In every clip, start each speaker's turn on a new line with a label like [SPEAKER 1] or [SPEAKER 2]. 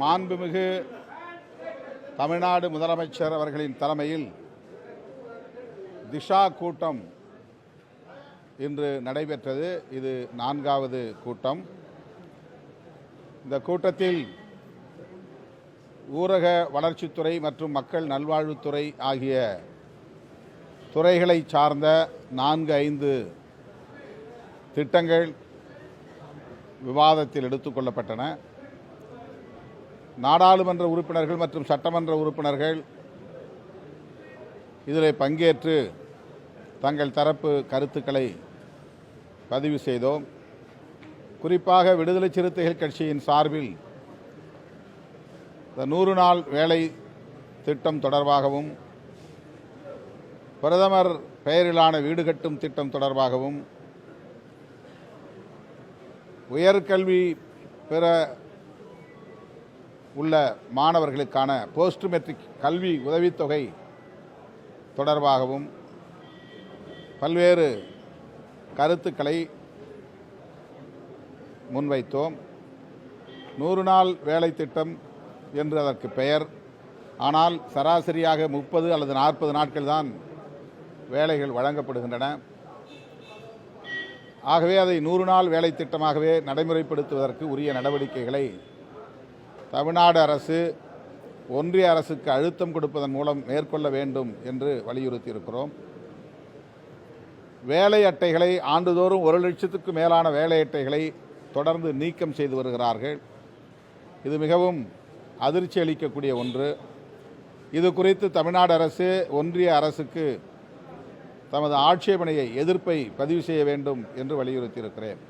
[SPEAKER 1] மாண்புமிகு தமிழ்நாடு முதலமைச்சர் அவர்களின் தலைமையில் திஷா கூட்டம் இன்று நடைபெற்றது. இது நான்காவது கூட்டம். இந்த கூட்டத்தில் ஊரக வளர்ச்சித்துறை மற்றும் மக்கள் நல்வாழ்வுத்துறை ஆகிய துறைகளை சார்ந்த நான்கு ஐந்து திட்டங்கள் விவாதத்தில் எடுத்துக்கொள்ளப்பட்டன நாடாளுமன்ற உறுப்பினர்கள் மற்றும் சட்டமன்ற உறுப்பினர்கள் இதில் பங்கேற்று தங்கள் தரப்பு கருத்துக்களை பதிவு செய்தோம். குறிப்பாக விடுதலை சிறுத்தைகள் கட்சியின் சார்பில் இந்த நூறு நாள் வேலை திட்டம் தொடர்பாகவும் பிரதமர் பெயரிலான வீடு கட்டும் திட்டம் தொடர்பாகவும் உயர்கல்வி பெற உள்ள மாணவர்களுக்கான போஸ்ட் மெட்ரிக் கல்வி உதவித்தொகை தொடர்பாகவும் பல்வேறு கருத்துக்களை முன்வைத்தோம். நூறு நாள் வேலை திட்டம் என்று அதற்கு பெயர். ஆனால் சராசரியாக முப்பது அல்லது நாற்பது நாட்கள் தான் வேலைகள் வழங்கப்படுகின்றன. ஆகவே அதை நூறு நாள் வேலை திட்டமாகவே நடைமுறைப்படுத்துவதற்கு உரிய நடவடிக்கைகளை தமிழ்நாடு அரசு ஒன்றிய அரசுக்கு அழுத்தம் கொடுப்பதன் மூலம் மேற்கொள்ள வேண்டும் என்று வலியுறுத்தியிருக்கிறோம். வேலை அட்டைகளை ஆண்டுதோறும் ஒரு லட்சத்துக்கு மேலான வேலை அட்டைகளை தொடர்ந்து நீக்கம் செய்து வருகிறார்கள். இது மிகவும் அதிர்ச்சி அளிக்கக்கூடிய ஒன்று. இது குறித்து தமிழ்நாடு அரசு ஒன்றிய அரசுக்கு தமது ஆட்சேபனையை எதிர்ப்பை பதிவு செய்ய வேண்டும் என்று வலியுறுத்தியிருக்கிறேன்.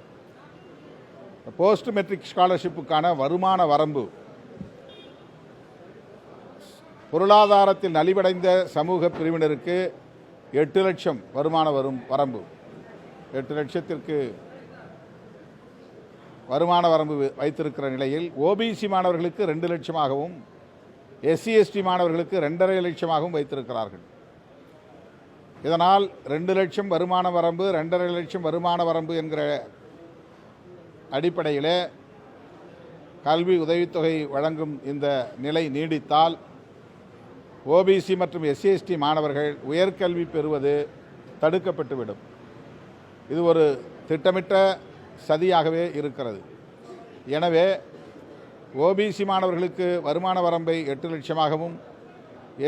[SPEAKER 1] போஸ்ட் மெட்ரிக் ஸ்காலர்ஷிப்புக்கான வருமான வரம்பு பொருளாதாரத்தில் நலிவடைந்த சமூக பிரிவினருக்கு எட்டு லட்சம் வருமான வரும் வரம்பு. எட்டு லட்சத்திற்கு வருமான வரம்பு வைத்திருக்கிற நிலையில் ஓபிசி மாணவர்களுக்கு ரெண்டு லட்சமாகவும் எஸ்சி எஸ்டி மாணவர்களுக்கு ரெண்டரை லட்சமாகவும் வைத்திருக்கிறார்கள். இதனால் ரெண்டு லட்சம் வருமான வரம்பு ரெண்டரை லட்சம் வருமான வரம்பு என்கிற அடிப்படையில் கல்வி உதவித்தொகை வழங்கும் இந்த நிலை நீடித்தால் ஓபிசி மற்றும் எஸ்சிஎஸ்டி மாணவர்கள் உயர்கல்வி பெறுவது தடுக்கப்பட்டுவிடும். இது ஒரு திட்டமிட்ட சதியாகவே இருக்கிறது. எனவே ஓபிசி மாணவர்களுக்கு வருமான வரம்பை எட்டு லட்சமாகவும்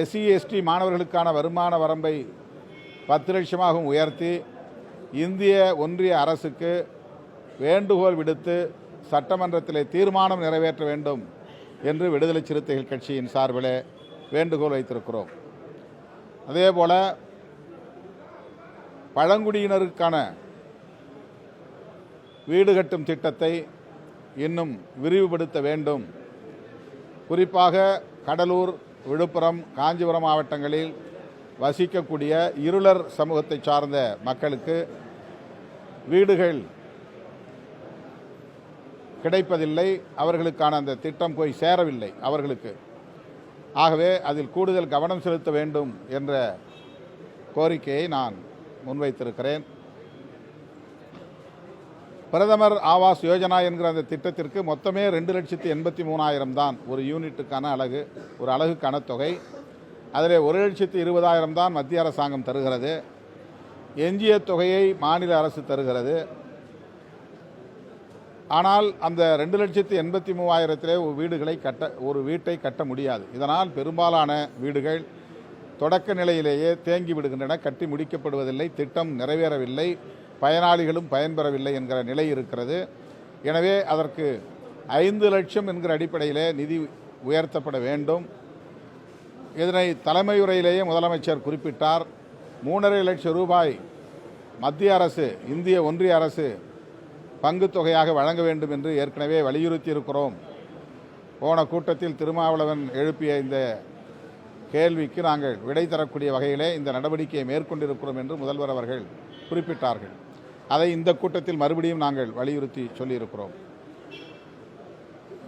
[SPEAKER 1] எஸ்சி எஸ்டி மாணவர்களுக்கான வருமான வரம்பை பத்து லட்சமாகவும் உயர்த்தி இந்திய ஒன்றிய அரசுக்கு வேண்டுகோள் விடுத்து சட்டமன்றத்தில் தீர்மானம் நிறைவேற்ற வேண்டும் என்று விடுதலை சிறுத்தைகள் கட்சியின் சார்பில் வேண்டுகோள் வைத்திருக்கிறோம். அதேபோல பழங்குடியினருக்கான வீடு கட்டும் திட்டத்தை இன்னும் விரிவுபடுத்த வேண்டும். குறிப்பாக கடலூர் விழுப்புரம் காஞ்சிபுரம் மாவட்டங்களில் வசிக்கக்கூடிய இருளர் சமூகத்தை சார்ந்த மக்களுக்கு வீடுகள் கிடைப்பதில்லை. அவர்களுக்கான அந்த திட்டம் போய் சேரவில்லை. அவர்களுக்கு ஆகவே அதில் கூடுதல் கவனம் செலுத்த வேண்டும் என்ற கோரிக்கையை நான் முன்வைத்திருக்கிறேன். பிரதமர் ஆவாஸ் யோஜனா என்கிற அந்த திட்டத்திற்கு மொத்தமே ரெண்டு லட்சத்து எண்பத்தி மூணாயிரம் தான் ஒரு யூனிட்டுக்கான அலகு ஒரு அலகுக்கான தொகை. அதில் ஒரு லட்சத்து இருபதாயிரம் தான் மத்திய அரசாங்கம் தருகிறது. எஞ்சிய தொகையை மாநில அரசு தருகிறது. ஆனால் அந்த ரெண்டு லட்சத்து எண்பத்தி மூவாயிரத்திலே ஒரு வீடுகளை கட்ட ஒரு வீட்டை கட்ட முடியாது. இதனால் பெரும்பாலான வீடுகள் தொடக்க நிலையிலேயே தேங்கி விடுகின்றன கட்டி முடிக்கப்படுவதில்லை திட்டம் நிறைவேறவில்லை பயனாளிகளும் பயன்பெறவில்லை என்கிற நிலை இருக்கிறது. எனவே அதற்கு ஐந்து லட்சம் என்கிற அடிப்படையிலே நிதி உயர்த்தப்பட வேண்டும். இதனை தலைமையுறையிலேயே முதலமைச்சர் குறிப்பிட்டார். மூன்றரை லட்சம் ரூபாய் மத்திய அரசு இந்திய ஒன்றிய அரசு பங்குத் தொகையாக வழங்க வேண்டும் என்று ஏற்கனவே வலியுறுத்தி இருக்கிறோம் போன கூட்டத்தில் திருமாவளவன் எழுப்பிய இந்த கேள்விக்கு நாங்கள் விடை தரக்கூடிய வகையிலே இந்த நடவடிக்கையை மேற்கொண்டிருக்கிறோம் என்று முதல்வர் அவர்கள் குறிப்பிட்டார்கள். அதை இந்த கூட்டத்தில் மறுபடியும் நாங்கள் வலியுறுத்தி சொல்லியிருக்கிறோம்.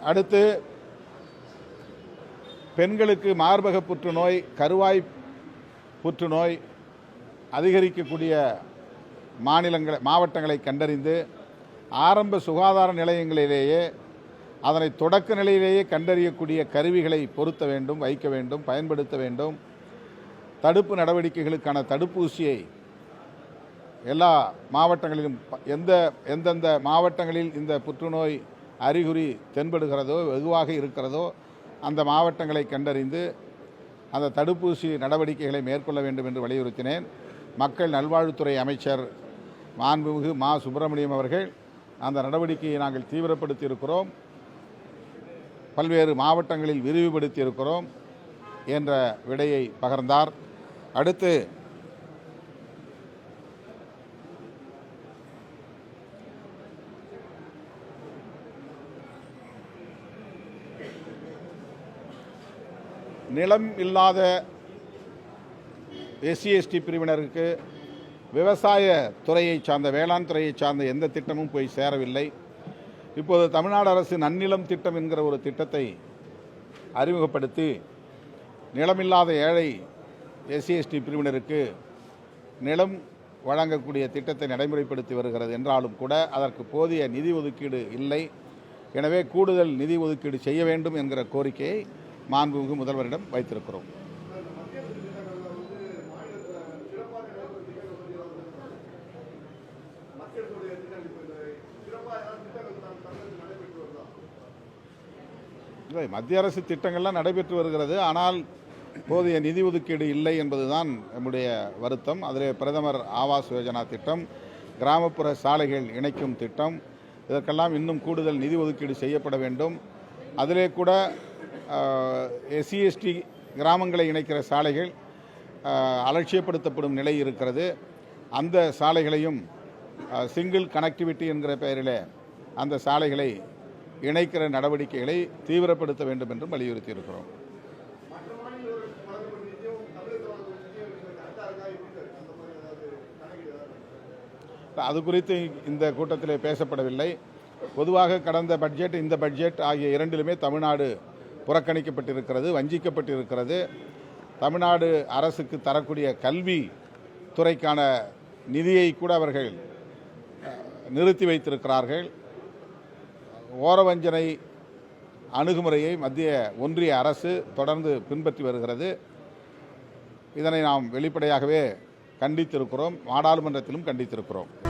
[SPEAKER 1] அடுத்து பெண்களுக்கு மார்பக புற்றுநோய் கருவாய் புற்றுநோய் அதிகரிக்கக்கூடிய மாநிலங்களை மாவட்டங்களை கண்டறிந்து ஆரம்ப சுகாதார நிலையங்களிலேயே அதனை தொடக்க நிலையிலேயே கண்டறியக்கூடிய கருவிகளை பொருத்த வேண்டும் வைக்க வேண்டும் பயன்படுத்த வேண்டும். தடுப்பு நடவடிக்கைகளுக்கான தடுப்பூசியை எல்லா மாவட்டங்களிலும் ப- எந்த எந்தெந்த மாவட்டங்களில் இந்த புற்றுநோய் அறிகுறி தென்படுகிறதோ வெகுவாக இருக்கிறதோ அந்த மாவட்டங்களை கண்டறிந்து அந்த தடுப்பூசி நடவடிக்கைகளை மேற்கொள்ள வேண்டும் என்று வலியுறுத்தினேன். மக்கள் நல்வாழ்வுத்துறை அமைச்சர் மாண்புமிகு மா. சுப்பிரமணியம் அவர்கள் அந்த நடவடிக்கையை நாங்கள் தீவிரப்படுத்தி இருக்கிறோம் பல்வேறு மாவட்டங்களில் விரிவுபடுத்தி இருக்கிறோம் என்ற விடையை பகர்ந்தார். அடுத்து நிலம் இல்லாத எஸ்சி எஸ்டி பிரிவினருக்கு விவசாய துறையை சார்ந்த வேளாண் துறையை சார்ந்த எந்த திட்டமும் போய் சேரவில்லை. இப்போது தமிழ்நாடு அரசு நன்னிலம் திட்டம் என்கிற ஒரு திட்டத்தை அறிமுகப்படுத்தி நிலமில்லாத ஏழை எஸ்சி எஸ்டி பிரிவினருக்கு நிலம் வழங்கக்கூடிய திட்டத்தை நடைமுறைப்படுத்தி வருகிறது என்றாலும் கூட அதற்கு போதிய நிதி ஒதுக்கீடு இல்லை. எனவே கூடுதல் நிதி ஒதுக்கீடு செய்ய வேண்டும் என்கிற கோரிக்கையை மாண்புமிகு முதல்வரிடம் வைத்திருக்கிறோம். இல்லை மத்திய அரசு திட்டங்கள்லாம் நடைபெற்று வருகிறது. ஆனால் போதிய நிதி ஒதுக்கீடு இல்லை என்பதுதான் நம்முடைய வருத்தம். அதிலே பிரதமர் ஆவாஸ் யோஜனா திட்டம் கிராமப்புற சாலைகள் இணைக்கும் திட்டம் இதற்கெல்லாம் இன்னும் கூடுதல் நிதி ஒதுக்கீடு செய்யப்பட வேண்டும். அதிலே கூட எஸ்சி எஸ்டி கிராமங்களை இணைக்கிற சாலைகள் அலட்சியப்படுத்தப்படும் நிலை இருக்கிறது. அந்த சாலைகளையும் சிங்கிள் கனெக்டிவிட்டி என்கிற பெயரில் அந்த சாலைகளை இணைக்கிற நடவடிக்கைகளை தீவிரப்படுத்த வேண்டும் என்றும் வலியுறுத்தியிருக்கிறோம். அது குறித்து இந்த கூட்டத்திலே பேசப்படவில்லை. பொதுவாக கடந்த பட்ஜெட் இந்த பட்ஜெட் ஆகிய இரண்டிலுமே தமிழ்நாடு புறக்கணிக்கப்பட்டிருக்கிறது வஞ்சிக்கப்பட்டிருக்கிறது. தமிழ்நாடு அரசுக்கு தரக்கூடிய கல்வி துறைக்கான நிதியை கூட அவர்கள் நிறுத்தி வைத்திருக்கிறார்கள். ஓரவஞ்சனை அணுகுமுறையை மத்திய ஒன்றிய அரசு தொடர்ந்து பின்பற்றி வருகிறது. இதனை நாம் வெளிப்படையாகவே கண்டித்திருக்கிறோம். நாடாளுமன்றத்திலும் கண்டித்திருக்கிறோம்.